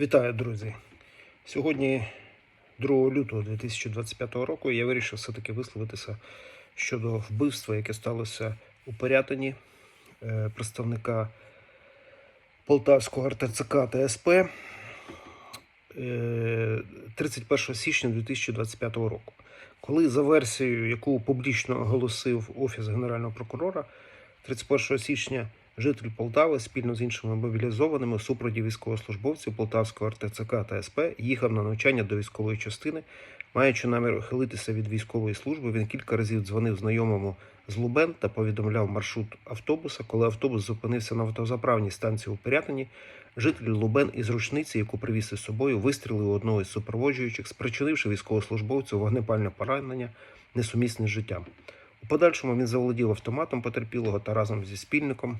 Вітаю, друзі! Сьогодні, 2 лютого 2025 року, я вирішив все-таки висловитися щодо вбивства, яке сталося у Порятині е, представника Полтавського РТЦК та СП е, 31 січня 2025 року, коли за версією, яку публічно оголосив Офіс Генерального прокурора, 31 січня житель Полтави спільно з іншими мобілізованими в військовослужбовців Полтавського РТЦК та СП їхав на навчання до військової частини. Маючи намір ухилитися від військової служби, він кілька разів дзвонив знайомому з Лубен та повідомляв маршрут автобуса. Коли автобус зупинився на автозаправній станції у Пирятині, житель Лубен із рушниці, яку привіз із собою, вистрілив у одного із супроводжуючих, спричинивши військовослужбовцю вогнепальне поранення, несумісне з життям. У подальшому він заволодів автоматом потерпілого та разом зі спільником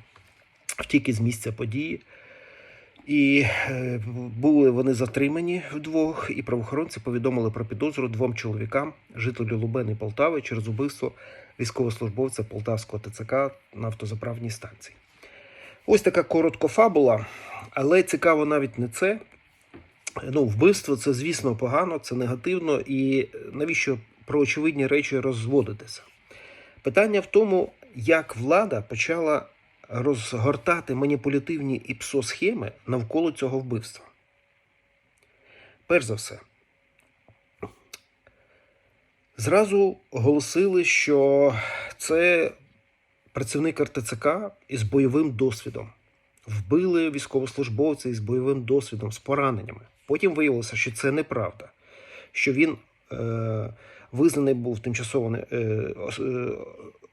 втік із місця події. І е, були вони затримані вдвох, і правоохоронці повідомили про підозру двом чоловікам, жителю Лубени Полтави, через убивство військовослужбовця Полтавського ТЦК на автозаправній станції. Ось така коротко фабула, але цікаво навіть не це. Ну, вбивство це, звісно, погано, це негативно, і навіщо про очевидні речі розводитися? Питання в тому, як влада почала розгортати маніпулятивні ІПСО-схеми навколо цього вбивства. Перш за все, зразу оголосили, що це працівник РТЦК із бойовим досвідом. Вбили військовослужбовця із бойовим досвідом, з пораненнями. Потім виявилося, що це неправда, що він е, визнаний був тимчасово е, е,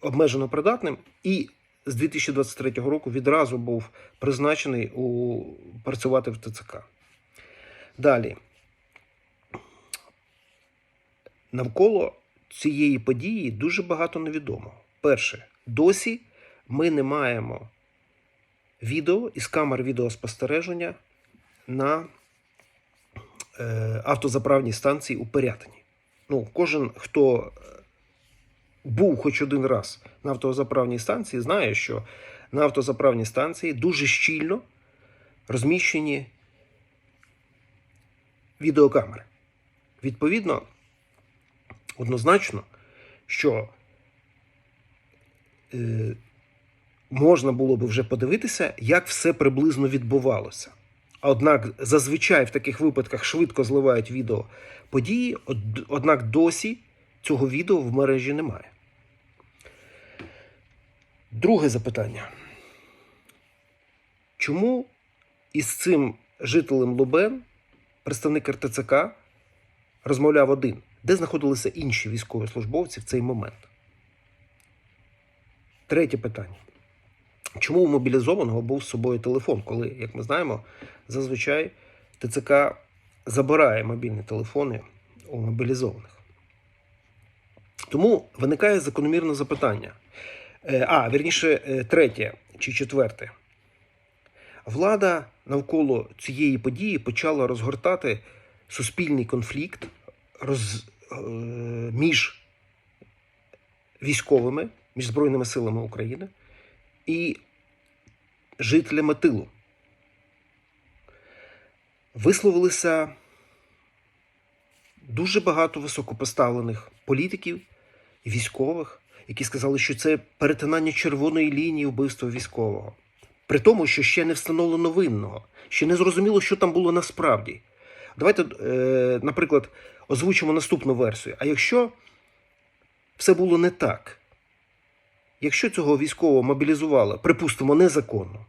обмежено придатним і з 2023 року відразу був призначений у працювати в ТЦК. Далі. Навколо цієї події дуже багато невідомо. Перше, досі ми не маємо відео із камер відеоспостереження на е, автозаправній станції у Пирятині. Ну, кожен, хто був хоч один раз на автозаправній станції, знає, що на автозаправній станції дуже щільно розміщені відеокамери. Відповідно, однозначно, що е, можна було би вже подивитися, як все приблизно відбувалося. Однак зазвичай в таких випадках швидко зливають відео події, однак досі цього відео в мережі немає. Друге запитання. Чому із цим жителем Лубен представник РТЦК розмовляв один? Де знаходилися інші військові службовці в цей момент? Третє питання. Чому у мобілізованого був з собою телефон, коли, як ми знаємо, зазвичай ТЦК забирає мобільні телефони у мобілізованих? Тому виникає закономірне запитання. Е, А, вірніше, е, третє чи четверте. Влада навколо цієї події почала розгортати суспільний конфлікт роз, е, між військовими, між Збройними силами України і жителями тилу. Висловилися дуже багато високопоставлених політиків і військових, які сказали, що це перетинання червоної лінії вбивства військового. При тому, що ще не встановлено винного, ще не зрозуміло, що там було насправді. Давайте, е, наприклад, озвучимо наступну версію. А якщо все було не так, якщо цього військового мобілізували, припустимо, незаконно,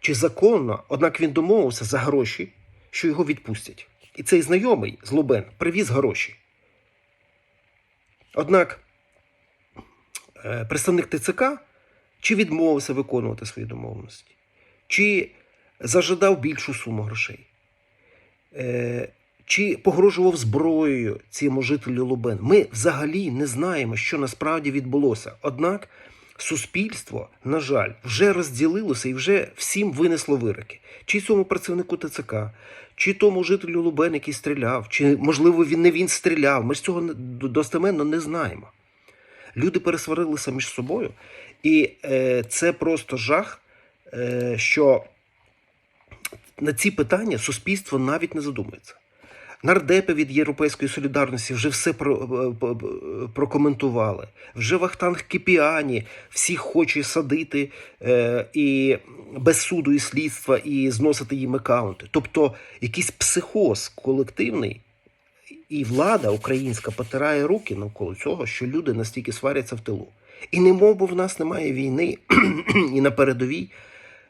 чи законно, однак він домовився за гроші, що його відпустять. І цей знайомий з Лубен привіз гроші. Однак представник ТЦК чи відмовився виконувати свої домовленості, чи зажадав більшу суму грошей, е, чи погрожував зброєю цьому жителю Лубен. Ми взагалі не знаємо, що насправді відбулося. Однак суспільство, на жаль, вже розділилося і вже всім винесло вироки. Чи цьому працівнику ТЦК, чи тому жителю Лубен, який стріляв, чи, можливо, він не він стріляв. Ми ж цього достеменно не знаємо. Люди пересварилися між собою, і е, це просто жах, е, що на ці питання суспільство навіть не задумується. Нардепи від Європейської солідарності вже все е, п- прокоментували. Вже Вахтанг Кіпіані всіх хоче садити е, і без суду і слідства і зносити їм акаунти. Тобто якийсь психоз колективний, і влада українська потирає руки навколо цього, що люди настільки сваряться в тилу. І не би в нас немає війни, і на передовій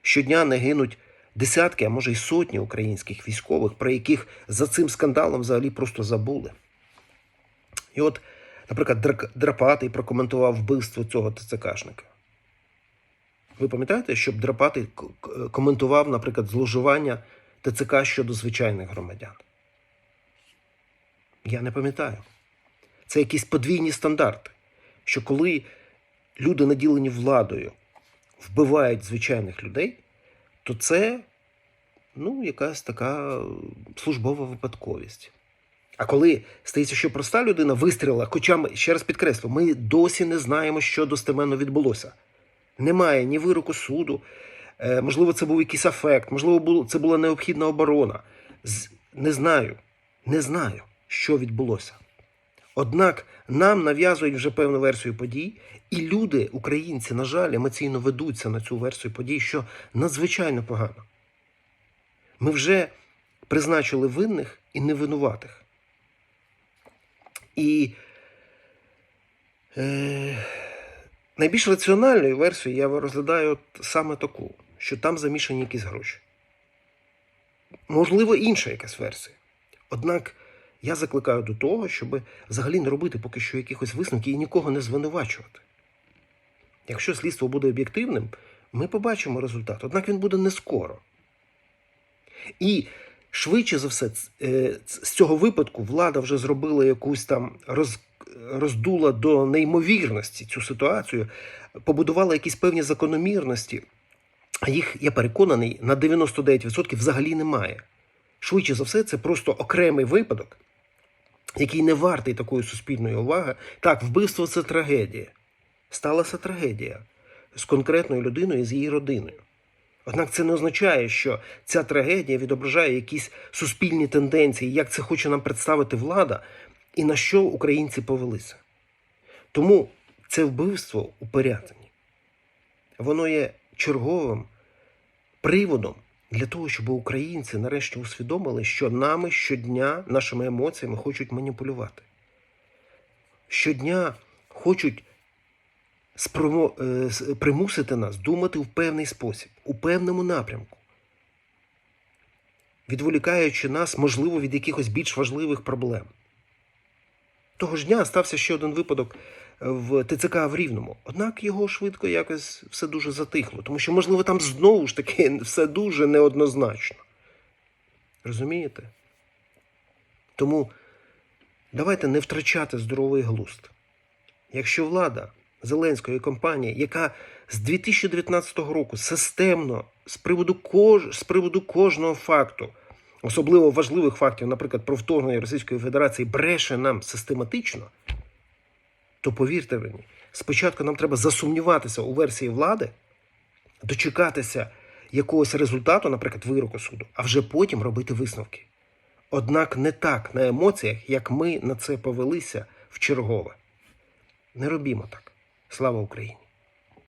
щодня не гинуть десятки, а може й сотні українських військових, про яких за цим скандалом взагалі просто забули. І от, наприклад, Драпатий прокоментував вбивство цього ТЦКшника. Ви пам'ятаєте, щоб Драпатий коментував, наприклад, зловживання ТЦК щодо звичайних громадян? Я не пам'ятаю. Це якісь подвійні стандарти. Що коли люди, наділені владою, вбивають звичайних людей, то це ну, якась така службова випадковість. А коли стається, що проста людина вистрілила, хоча ми, ще раз підкреслю, ми досі не знаємо, що достеменно відбулося. Немає ні вироку суду, е, можливо, це був якийсь афект, можливо, це була необхідна оборона. Не знаю, не знаю, що відбулося. Однак нам нав'язують вже певну версію подій, і люди, українці, на жаль, емоційно ведуться на цю версію подій, що надзвичайно погано. Ми вже призначили винних і невинуватих. І е, найбільш раціональною версією я розглядаю от саме таку, що там замішані якісь гроші. Можливо, інша якась версія. Однак я закликаю до того, щоб взагалі не робити поки що якихось висновків і нікого не звинувачувати. Якщо слідство буде об'єктивним, ми побачимо результат, однак він буде не скоро. І швидше за все, е, з цього випадку влада вже зробила якусь там роз, роздула до неймовірності цю ситуацію, побудувала якісь певні закономірності, а їх, я переконаний, на 99% взагалі немає. Швидше за все, це просто окремий випадок, який не вартий такої суспільної уваги. Так, вбивство це трагедія. Сталася трагедія з конкретною людиною і з її родиною. Однак це не означає, що ця трагедія відображає якісь суспільні тенденції, як це хоче нам представити влада, і на що українці повелися. Тому це вбивство у Пирятині, воно є черговим приводом для того, щоб українці нарешті усвідомили, що нами щодня, нашими емоціями хочуть маніпулювати. Щодня хочуть спромо, е, примусити нас думати в певний спосіб, у певному напрямку, відволікаючи нас, можливо, від якихось більш важливих проблем. Того ж дня стався ще один випадок в ТЦК в Рівному. Однак його швидко якось все дуже затихло, тому що, можливо, там знову ж таки все дуже неоднозначно. Розумієте? Тому давайте не втрачати здоровий глузд. Якщо влада Зеленської компанії, яка з 2019 року системно з приводу, кож... з приводу кожного факту, особливо важливих фактів, наприклад, про вторгнення Російської Федерації, бреше нам систематично, то повірте мені, спочатку нам треба засумніватися у версії влади, дочекатися якогось результату, наприклад, вироку суду, а вже потім робити висновки. Однак не так на емоціях, як ми на це повелися в чергове. Не робімо так. Слава Україні!